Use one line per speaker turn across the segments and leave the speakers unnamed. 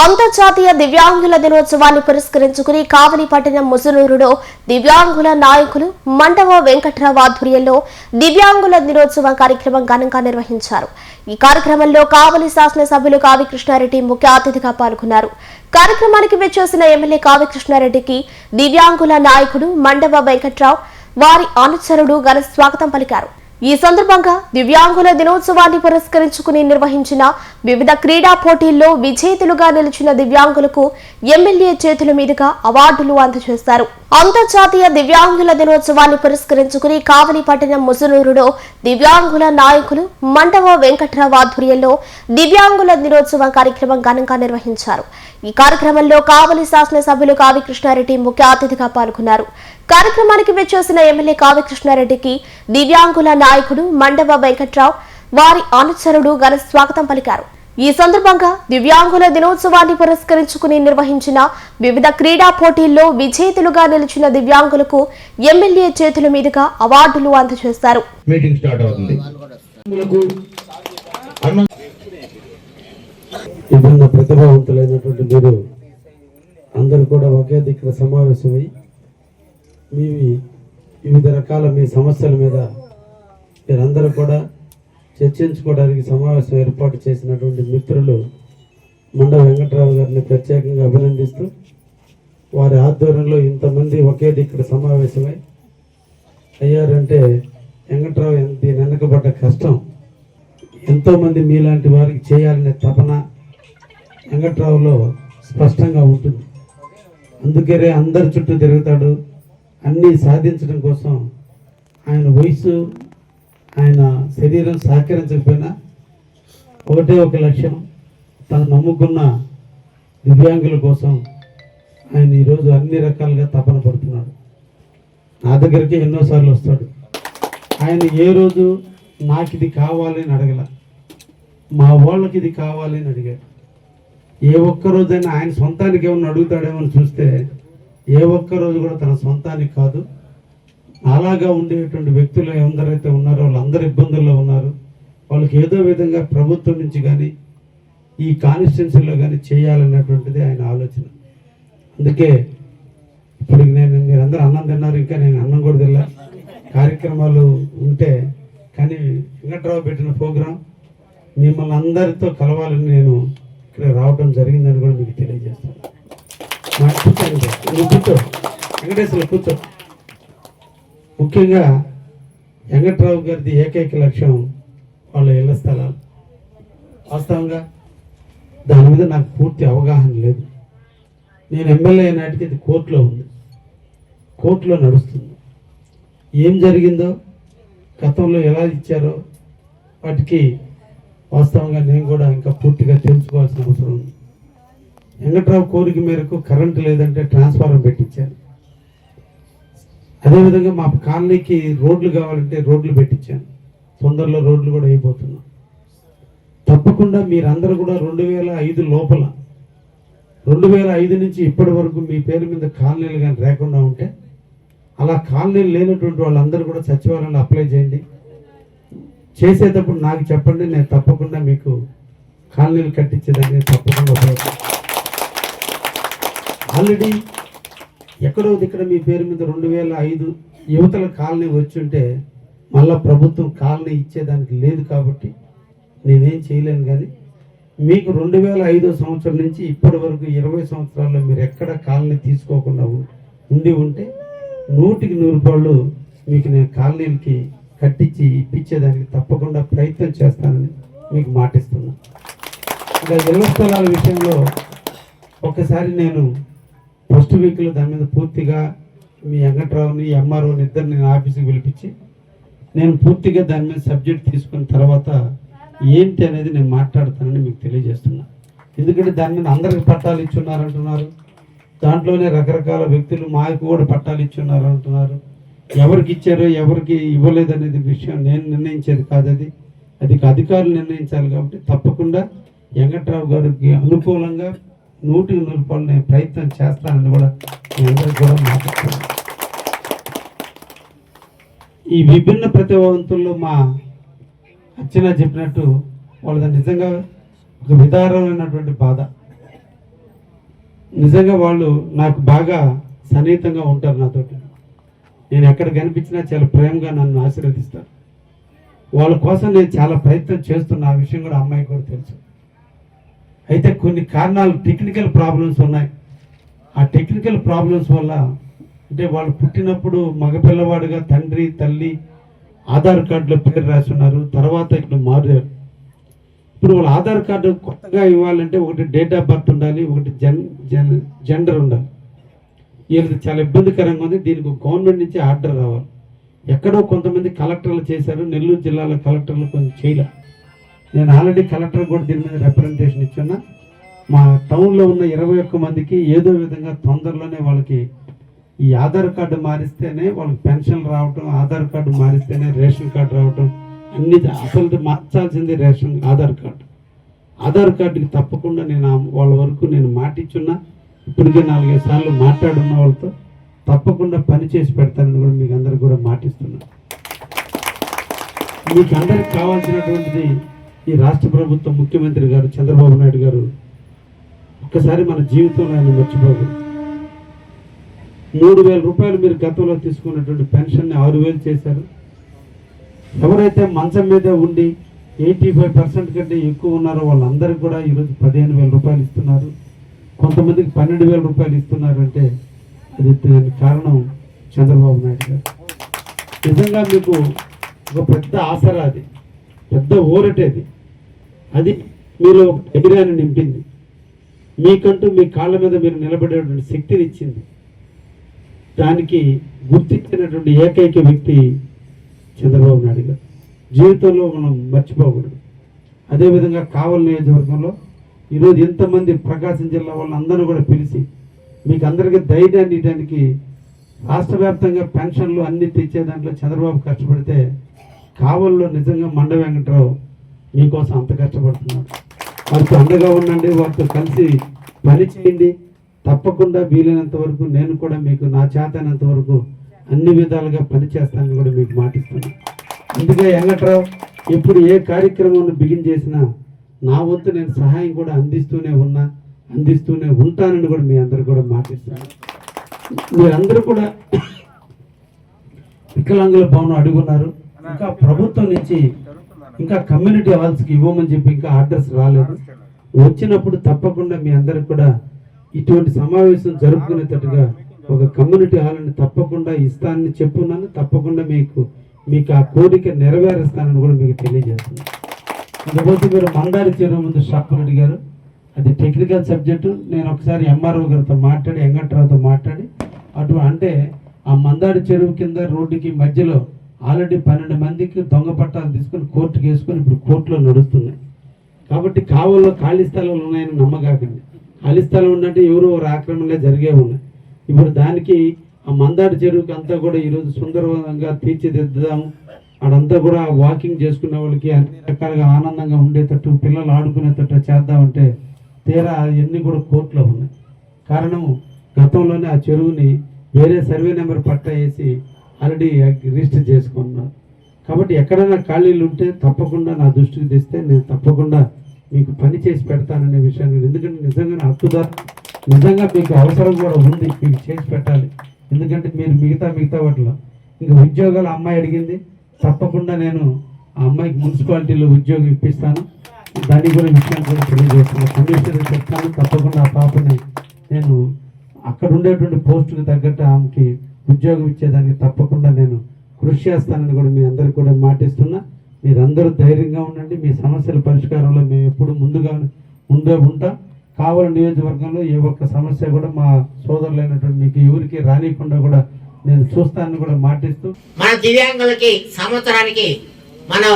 అంతర్జాతీయ దివ్యాంగుల దినోత్సవాన్ని పురస్కరించుకుని కావలి పట్టణం ముసునూరులో దివ్యాంగుల నాయకులు మండవ వెంకట్రావు ఆధ్వర్యంలో దివ్యాంగుల దినోత్సవ కార్యక్రమం ఘనంగా నిర్వహించారు. ఈ కార్యక్రమంలో కావలి శాసనసభ్యులు కావి కృష్ణారెడ్డి ముఖ్య అతిథిగా పాల్గొన్నారు. కార్యక్రమానికి విచ్చేసిన ఎమ్మెల్యే కావి కృష్ణారెడ్డికి దివ్యాంగుల నాయకుడు మండవ వెంకట్రావు వారి అనుచరుడు ఘన స్వాగతం పలికారు. ఈ సందర్భంగా దివ్యాంగుల దినోత్సవాన్ని పురస్కరించుకుని నిర్వహించిన వివిధ క్రీడా పోటీల్లో విజేతలుగా నిలిచిన దివ్యాంగులకు ఎమ్మెల్యే చేతుల మీదుగా అవార్డులు అందజేస్తారు అంతర్జాతీయ దివ్యాంగుల దినోత్సవాన్ని పురస్కరించుకుని కావలి పట్టణం ముసునూరులో దివ్యాంగుల నాయకులు మండవ వెంకట్రావు ఆధ్వర్యంలో దివ్యాంగుల దినోత్సవ కార్యక్రమం ఘనంగా నిర్వహించారు. ఈ కార్యక్రమంలో కావలి శాసనసభ్యులు కావి కృష్ణారెడ్డి ముఖ్య అతిథిగా పాల్గొన్నారు. కార్యక్రమానికి వెచ్చేసిన ఎమ్మెల్యే కావ్యకృష్ణారెడ్డికి దివ్యాంగుల నాయకుడు మండవ వెంకట్రావు వారి అనుచరుడు ఘన స్వాగతం పలికారు. ఈ సందర్భంగా దివ్యాంగుల దినోత్సవాన్ని పురస్కరించుకుని నిర్వహించిన వివిధ క్రీడా పోటీల్లో విజేతలుగా నిలిచిన దివ్యాంగులకు ఎమ్మెల్యే చేతుల మీదుగా అవార్డులు అందజేస్తారు
ప్రతిభావంతులైనటువంటి మీరు అందరూ కూడా ఒకే దగ్గర సమావేశమై మీ వివిధ రకాల మీ సమస్యల మీద మీరందరూ కూడా చర్చించుకోవడానికి సమావేశం ఏర్పాటు చేసినటువంటి మిత్రులు మండ వెంకట్రావు గారిని ప్రత్యేకంగా అభినందిస్తూ వారి ఆధ్వర్యంలో ఇంతమంది ఒకే దిక్కడ సమావేశమై అయ్యారంటే వెంకట్రావు ఎంత దీని వెనకబడ్డ కష్టం ఎంతోమంది మీలాంటి వారికి చేయాలనే తపన వెంకట్రావులో స్పష్టంగా ఉంటుంది. అందుకనే అందరి చుట్టూ తిరుగుతాడు అన్నీ సాధించడం కోసం ఆయన వయసు ఆయన శరీరం సహకరించకపోయినా ఒకటే ఒక లక్ష్యం తను నమ్ముకున్న దివ్యాంగుల కోసం ఆయన ఈరోజు అన్ని రకాలుగా తపన పడుతున్నాడు. నా దగ్గరికి ఎన్నోసార్లు వస్తాడు. ఆయన ఏ రోజు నాకు ఇది కావాలి అని అడగల. మా వాళ్ళకి ఇది కావాలి అని అడిగాడు. ఏ ఒక్క రోజైనా ఆయన సొంతానికి ఏమన్నా అడుగుతాడేమో అని చూస్తే ఏ ఒక్క రోజు కూడా తన సొంతానికి కాదు. అలాగా ఉండేటువంటి వ్యక్తులు ఎందరైతే ఉన్నారో వాళ్ళందరూ ఇబ్బందుల్లో ఉన్నారు. వాళ్ళకి ఏదో విధంగా ప్రభుత్వం నుంచి కానీ ఈ కాన్స్టిట్యున్సీలో కానీ చేయాలనేటువంటిది ఆయన ఆలోచన. అందుకే ఇప్పుడు నేను మీరందరూ అన్నం తిన్నారు ఇంకా నేను అన్నం కూడా తినలే. కార్యక్రమాలు ఉంటే కానీ వెంకట్రావు పెట్టిన ప్రోగ్రాం మిమ్మల్ని అందరితో కలవాలని నేను ఇక్కడ రావడం జరిగిందని కూడా మీకు తెలియజేస్తాను నువ్వు కూర్చో వెంకటేశ్వర కూర్చో. ముఖ్యంగా వెంకట్రావు గారిది ఏకైక లక్ష్యం వాళ్ళ ఇళ్ళ స్థలాలు. వాస్తవంగా దాని మీద నాకు పూర్తి అవగాహన లేదు. నేను ఎమ్మెల్యే నాటికి ఇది కోర్టులో ఉంది. కోర్టులో నడుస్తుంది. ఏం జరిగిందో గతంలో ఎలా ఇచ్చారో వాటికి వాస్తవంగా నేను కూడా ఇంకా పూర్తిగా తెలుసుకోవాల్సిన అవసరం ఉంది. వెంకట్రావు కోరిక మేరకు కరెంటు లేదంటే ట్రాన్స్ఫార్మర్ పెట్టించాను అదేవిధంగా మా కాలనీకి రోడ్లు కావాలంటే రోడ్లు పెట్టించాను తొందరలో రోడ్లు కూడా అయిపోతున్నాం తప్పకుండా మీరందరూ కూడా రెండు వేల ఐదు లోపల రెండు వేల ఐదు నుంచి ఇప్పటి వరకు మీ పేరు మీద కాలనీలు కానీ లేకుండా ఉంటే అలా కాలనీలు లేనటువంటి వాళ్ళందరూ కూడా సచివాలయంలో అప్లై చేయండి. చేసేటప్పుడు నాకు చెప్పండి నేను తప్పకుండా మీకు కాలనీలు కట్టించేదాన్ని తప్పకుండా ఉపయోగపడతాను ఆల్రెడీ ఎక్కడో ఇక్కడ మీ పేరు మీద రెండు వేల ఐదు యువతల కాలనీ వచ్చి ఉంటే మళ్ళా ప్రభుత్వం కాలనీ ఇచ్చేదానికి లేదు కాబట్టి నేనేం చేయలేను కానీ మీకు రెండు వేల ఐదో సంవత్సరం నుంచి ఇప్పటి వరకు ఇరవై సంవత్సరాల్లో మీరు ఎక్కడ కాలనీ తీసుకోకుండా ఉండి ఉంటే నూటికి నూరు రూపాయలు మీకు నేను కాలనీలకి కట్టించి ఇప్పించేదానికి తప్పకుండా ప్రయత్నం చేస్తానని మీకు మాటిస్తున్నా. ఇంకా ఇళ్ళ స్థలాల విషయంలో ఒకసారి నేను ఫస్ట్ వీక్లో దాని మీద పూర్తిగా మీ వెంకట్రావుని ఎంఆర్ఓని ఇద్దరిని నేను ఆఫీస్కి పిలిపించి నేను పూర్తిగా దాని మీద సబ్జెక్ట్ తీసుకున్న తర్వాత ఏంటి అనేది నేను మాట్లాడతానని మీకు తెలియజేస్తున్నా. ఎందుకంటే దాని మీద అందరికి పట్టాలు ఇచ్చున్నారు అంటున్నారు. దాంట్లోనే రకరకాల వ్యక్తులు మాకు కూడా పట్టాలు ఇచ్చున్నారు అంటున్నారు. ఎవరికి ఇచ్చారో ఎవరికి ఇవ్వలేదు అనేది విషయం నేను నిర్ణయించేది కాదు అది. అది అధికారులు నిర్ణయించాలి కాబట్టి తప్పకుండా వెంకట్రావు గారికి అనుకూలంగా నూటి నూరు రూపాయలు నేను ప్రయత్నం చేస్తానని కూడా మీ అందరికి కూడా మాట్లాడుతున్నాను ఈ విభిన్న ప్రతిభావంతుల్లో మా అర్చన చెప్పినట్టు వాళ్ళది నిజంగా ఒక విధానమైనటువంటి బాధ. నిజంగా వాళ్ళు నాకు బాగా సన్నిహితంగా ఉంటారు నాతోటి. నేను ఎక్కడ కనిపించినా చాలా ప్రేమగా నన్ను ఆశీర్వదిస్తారు. వాళ్ళ కోసం నేను చాలా ప్రయత్నం చేస్తున్నా ఆ విషయం కూడా అమ్మాయికి కూడా తెలుసు. అయితే కొన్ని కారణాలు టెక్నికల్ ప్రాబ్లమ్స్ ఉన్నాయి. ఆ టెక్నికల్ ప్రాబ్లమ్స్ వల్ల అంటే వాళ్ళు పుట్టినప్పుడు మగపిల్లవాడుగా తండ్రి తల్లి ఆధార్ కార్డులో పేరు రాస్తున్నారు తర్వాత ఇక్కడ మారారు. ఇప్పుడు వాళ్ళ ఆధార్ కార్డు కొత్తగా ఇవ్వాలంటే ఒకటి డేట్ ఆఫ్ బర్త్ ఉండాలి ఒకటి జన్ జన్ జెండర్ ఉండాలి. వీళ్ళకి చాలా ఇబ్బందికరంగా ఉంది. దీనికి గవర్నమెంట్ నుంచి ఆర్డర్ రావాలి. ఎక్కడో కొంతమంది కలెక్టర్లు చేశారు నెల్లూరు జిల్లాలో కలెక్టర్లు కొంచెం చేయలే. నేను ఆల్రెడీ కలెక్టర్ కూడా దీని మీద రిప్రజెంటేషన్ ఇచ్చున్నా. మా టౌన్లో ఉన్న ఇరవై ఒక్క మందికి ఏదో విధంగా తొందరలోనే వాళ్ళకి ఈ ఆధార్ కార్డు మారిస్తేనే వాళ్ళకి పెన్షన్ రావటం ఆధార్ కార్డు మారిస్తేనే రేషన్ కార్డు రావటం అన్ని అసలు మార్చాల్సింది రేషన్ ఆధార్ కార్డు. ఆధార్ కార్డుకి తప్పకుండా నేను వాళ్ళ వరకు నేను మాటిచ్చున్నా. ఇప్పటికే నాలుగైదు సార్లు మాట్లాడున్న వాళ్ళతో. తప్పకుండా పని చేసి పెడతానని కూడా మీకు అందరికి కూడా మాటిస్తున్నాను మీకు అందరికి కావాల్సినటువంటిది ఈ రాష్ట్ర ప్రభుత్వం ముఖ్యమంత్రి గారు చంద్రబాబు నాయుడు గారు ఒక్కసారి మన జీవితంలో ఆయన మర్చిపోదు మూడు వేల రూపాయలు మీరు గతంలో తీసుకున్నటువంటి పెన్షన్ని ఆరు వేలు చేశారు. ఎవరైతే మంచం మీద ఉండి ఎయిటీ ఫైవ్ పర్సెంట్ కంటే ఎక్కువ ఉన్నారో వాళ్ళందరికీ కూడా ఈరోజు పదిహేను వేల రూపాయలు ఇస్తున్నారు. కొంతమందికి పన్నెండు వేల రూపాయలు ఇస్తున్నారు అంటే అది దానికి కారణం చంద్రబాబు నాయుడు గారు. నిజంగా మీకు ఒక పెద్ద ఆసరా అది. పెద్ద ఊరటేది అది. మీలో ఒక ధైర్యాన్ని నింపింది. మీకంటూ మీ కాళ్ళ మీద మీరు నిలబడేటువంటి శక్తిని ఇచ్చింది. దానికి గుర్తించినటువంటి ఏకైక వ్యక్తి చంద్రబాబు నాయుడు గారు. జీవితంలో మనం మర్చిపోకూడదు. అదేవిధంగా కావలి నియోజకవర్గంలో ఈరోజు ఎంతమంది ప్రకాశం జిల్లా వాళ్ళందరూ కూడా పిలిచి మీకు అందరికీ ధైర్యాన్ని ఇవ్వడానికి రాష్ట్ర వ్యాప్తంగా పెన్షన్లు అన్ని తెచ్చే దాంట్లో చంద్రబాబు కష్టపడితే కావల్లో నిజంగా మండ వెంకట్రావు మీకోసం అంత కష్టపడుతున్నారు. వారితో అండగా ఉండండి వారితో కలిసి పని చేయండి. తప్పకుండా వీలైనంత వరకు నేను కూడా మీకు నా చేతనంత వరకు అన్ని విధాలుగా పనిచేస్తానని కూడా మీకు మాటిస్తున్నాను. అందుకే వెంకట్రావు ఇప్పుడు ఏ కార్యక్రమంలో బిగిన్ చేసినా నా వంతు నేను సహాయం కూడా అందిస్తూనే ఉన్నా అందిస్తూనే ఉంటానని కూడా మీ అందరు కూడా మాటిస్తాను మీరందరూ కూడా వికలాంగుల భవనం అడుగున్నారు. ఇంకా ప్రభుత్వం నుంచి ఇంకా కమ్యూనిటీ హాల్స్కి ఇవ్వమని చెప్పి ఇంకా ఆర్డర్స్ రాలేదు. వచ్చినప్పుడు తప్పకుండా మీ అందరికి కూడా ఇటువంటి సమావేశం జరుపుకునేటట్టుగా ఒక కమ్యూనిటీ హాల్ని తప్పకుండా ఇస్తానని చెప్పున్నాను. తప్పకుండా మీకు మీకు ఆ కోరిక నెరవేరుస్తానని కూడా మీకు తెలియజేస్తున్నాను. ఇకపోతే మీరు మందారి చెరువు ముందు షాపురెడ్డి గారు అది టెక్నికల్ సబ్జెక్టు. నేను ఒకసారి ఎంఆర్ఓ గారితో మాట్లాడి వెంకట్రావుతో మాట్లాడి అటు అంటే ఆ మందారి చెరువు కింద రోడ్డుకి మధ్యలో ఆల్రెడీ పన్నెండు మందికి దొంగ పట్టాలు తీసుకొని కోర్టుకి వేసుకొని ఇప్పుడు కోర్టులో నడుస్తున్నాయి. కాబట్టి కావల్లో ఖాళీ స్థలాలు ఉన్నాయని నమ్మకాకండి ఖాళీ స్థలం ఉందంటే ఎవరో ఒక ఆక్రమణలే జరిగే ఉన్నాయి. ఇప్పుడు దానికి ఆ మందాడి చెరువుకి అంతా కూడా ఈరోజు సుందరంగా తీర్చిదిద్దాము. అడంతా కూడా వాకింగ్ చేసుకునే వాళ్ళకి అన్ని రకాలుగా ఆనందంగా ఉండేటట్టు పిల్లలు ఆడుకునేటట్టు చేద్దామంటే తీరా అవన్నీ కూడా కోర్టులో ఉన్నాయి. కారణం గతంలోనే ఆ చెరువుని వేరే సర్వే నెంబర్ పట్టా వేసి ఆల్రెడీ రిజిస్టర్ చేసుకున్నారు కాబట్టి ఎక్కడైనా ఖాళీలు ఉంటే తప్పకుండా నా దృష్టికి తెస్తే నేను తప్పకుండా మీకు పని చేసి పెడతాననే విషయాన్ని ఎందుకంటే నిజంగా నా హక్కుదారు నిజంగా మీకు అవసరం కూడా ఉంది మీకు చేసి పెట్టాలి. ఎందుకంటే మీరు మిగతా మిగతా వాటిలో. ఇంకా ఉద్యోగాలు అమ్మాయి అడిగింది. తప్పకుండా నేను ఆ అమ్మాయికి మున్సిపాలిటీలో ఉద్యోగం ఇప్పిస్తాను. దాని కూడా విషయాన్ని కూడా తెలియజేస్తాను కమిషనర్ చెప్తాను తప్పకుండా ఆ పాపని నేను అక్కడ ఉండేటువంటి పోస్టుకు తగ్గట్టు ఆమెకి ఉద్యోగం ఇచ్చేదానికి తప్పకుండా నేను కృషి చేస్తానని కూడా మీ అందరికి కూడా మాటిస్తున్నా. మీరందరూ ధైర్యంగా ఉండండి. మీ సమస్యల పరిష్కారంలో మేము ఎప్పుడు ముందుగా ముందే ఉంటాం. కావలి నియోజకవర్గంలో ఏ ఒక్క సమస్య కూడా మా సోదరులైనటువంటి మీకు ఎవరికి రానియకుండా కూడా నేను చూస్తానని కూడా మాటిస్తూ
మన దివ్యాంగులకి సంవత్సరానికి మనం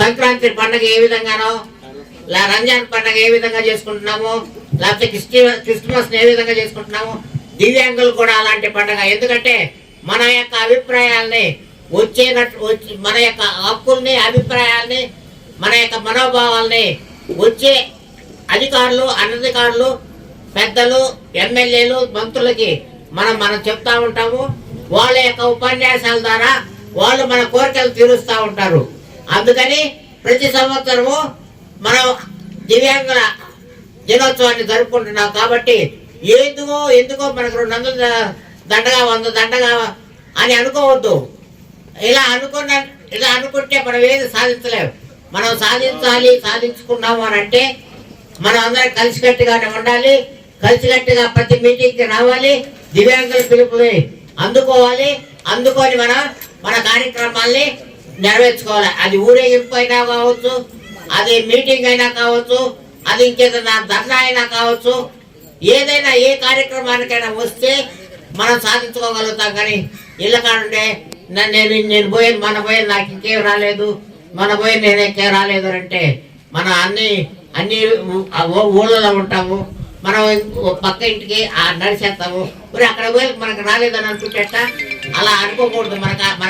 సంక్రాంతి పండుగ ఏ విధంగానో రంజాన్ పండుగ ఏ విధంగా చేసుకుంటున్నామో లేకపోతే క్రిస్టి క్రిస్మస్ ఏ విధంగా చేసుకుంటున్నామో దివ్యాంగులు కూడా అలాంటి పండుగ. ఎందుకంటే మన యొక్క అభిప్రాయాల్ని వచ్చేటట్టు వచ్చి మన యొక్క హక్కుల్ని అభిప్రాయాల్ని మన యొక్క మనోభావాల్ని వచ్చే అధికారులు అనధికారులు పెద్దలు ఎమ్మెల్యేలు మంత్రులకి మనం మనం చెప్తా ఉంటాము. వాళ్ళ యొక్క ఉపన్యాసాల ద్వారా వాళ్ళు మన కోరికలు తీరుస్తూ ఉంటారు. అందుకని ప్రతి సంవత్సరము మనం దివ్యాంగుల దినోత్సవాన్ని జరుపుకుంటున్నాం. కాబట్టి ఎందుకో ఎందుకో మనకు రెండు వందలు దండగా వంద దండగా అని అనుకోవద్దు. ఇలా అనుకున్న ఇలా అనుకుంటే మనం ఏది సాధించలేము మనం సాధించాలి సాధించుకున్నాము అని అంటే మనం అందరం కలిసికట్టుగానే ఉండాలి కలిసికట్టుగా ప్రతి మీటింగ్కి రావాలి దివ్యాంగుల పిలుపుని అందుకోవాలి అందుకొని మనం మన కార్యక్రమాల్ని నెరవేర్చుకోవాలి. అది ఊరేగింపు అయినా కావచ్చు అది మీటింగ్ అయినా కావచ్చు అది ఇంకేదైనా ధర్నా అయినా కావచ్చు ఏదైనా ఏ కార్యక్రమానికైనా వస్తే మనం సాధించుకోగలుగుతాం. కానీ ఇళ్ళ కాడుంటే నన్ను నేను నేను పోయి మన పోయి నాకు ఇంకేం రాలేదు మన పోయి నేను ఇంకేం రాలేదు అంటే మనం అన్ని అన్ని ఊళ్ళలో ఉంటాము. మనం పక్క ఇంటికి ఆ నడిచేస్తాము. మరి అక్కడ పోయి మనకు రాలేదని అనుకుంటేట అలా అనుకోకూడదు. మనకు మన